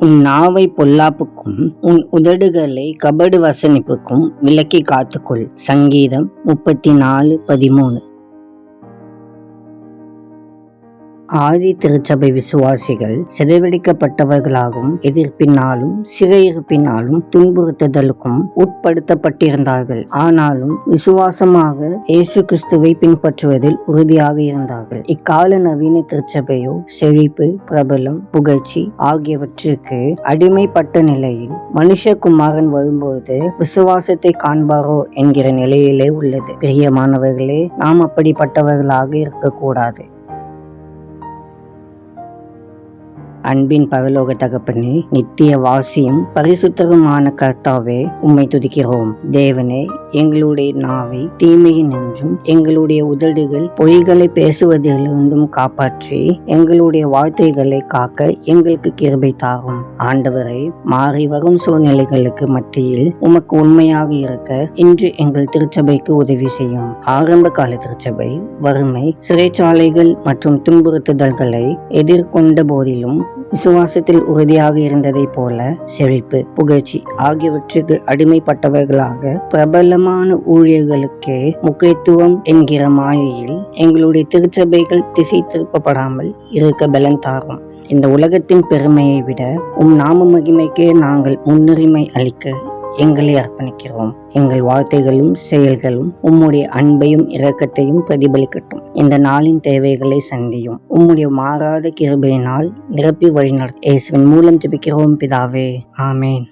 உன் நாவை பொல்லாப்புக்கும் உன் உதடுகளை கபடு வசனிப்புக்கும் விலக்கி காத்துக்கொள். சங்கீதம் முப்பத்தி நாலு பதிமூணு. ஆதி திருச்சபை விசுவாசிகள் சிதைவெடிக்கப்பட்டவர்களாகவும் எதிர்ப்பினாலும் சிறையிருப்பினாலும் துன்புறுத்துதலுக்கும் உட்படுத்தப்பட்டிருந்தார்கள். ஆனாலும் விசுவாசமாக இயேசு கிறிஸ்துவை பின்பற்றுவதில் உறுதியாக இருந்தார்கள். இக்கால நவீன திருச்சபையோ செழிப்பு பிரபலம் புகழ்ச்சி ஆகியவற்றிற்கு அடிமைப்பட்ட நிலையில் மனுஷகுமாரன் வரும்போது விசுவாசத்தை காண்பாரோ என்கிற நிலையிலே உள்ளது. பிரியமானவர்களே நாம் அப்படிப்பட்டவர்களாக இருக்கக்கூடாது. அன்பின் பரலோக தகப்பனே நித்திய வாசியும் பரிசுத்தருமான கர்த்தாவே உம்மை துதிக்கிறோம். தேவனே எங்களுடைய நாவை தீமையின் என்றும் எங்களுடைய உதடுகள் பொய்களை பேசுவதிலிருந்தும் காப்பாற்றி எங்களுடைய வார்த்தைகளை காக்க எங்களுக்கு கிருபை தாகும் ஆண்டவரை மாறி வரும் சூழ்நிலைகளுக்கு மத்தியில் உமக்கு உண்மையாக இருக்க இன்று எங்கள் திருச்சபைக்கு உதவி செய்யும். ஆரம்ப கால திருச்சபை வறுமை சிறைச்சாலைகள் மற்றும் துன்புறுத்துதல்களை எதிர்கொண்ட போதிலும் விசுவாசத்தில் உறுதியாக இருந்ததைப் போல செழிப்பு புகழ்ச்சி ஆகியவற்றுக்கு அடிமைப்பட்டவர்களாக திடமான ஊழியர்களுக்கே முக்கியத்துவம் என்கிற மாயையில் எங்களுடைய திருச்சபைகள் திசை திருப்பப்படாமல் இருக்க பலன் தாரும். இந்த உலகத்தின் பெருமையை விட உம் நாம மகிமைக்கே நாங்கள் முன்னுரிமை அளிக்க எங்களை அர்ப்பணிக்கிறோம். எங்கள் வார்த்தைகளும் செயல்களும் உம்முடைய அன்பையும் இரக்கத்தையும் பிரதிபலிக்கட்டும். இந்த நாளின் தேவைகளை சந்தியும். உம்முடைய மாறாத கிருபையினால் நிரப்பி வழிநடத்தும். இயேசுவின் மூலம் ஜபிக்கிறோம் பிதாவே. ஆமேன்.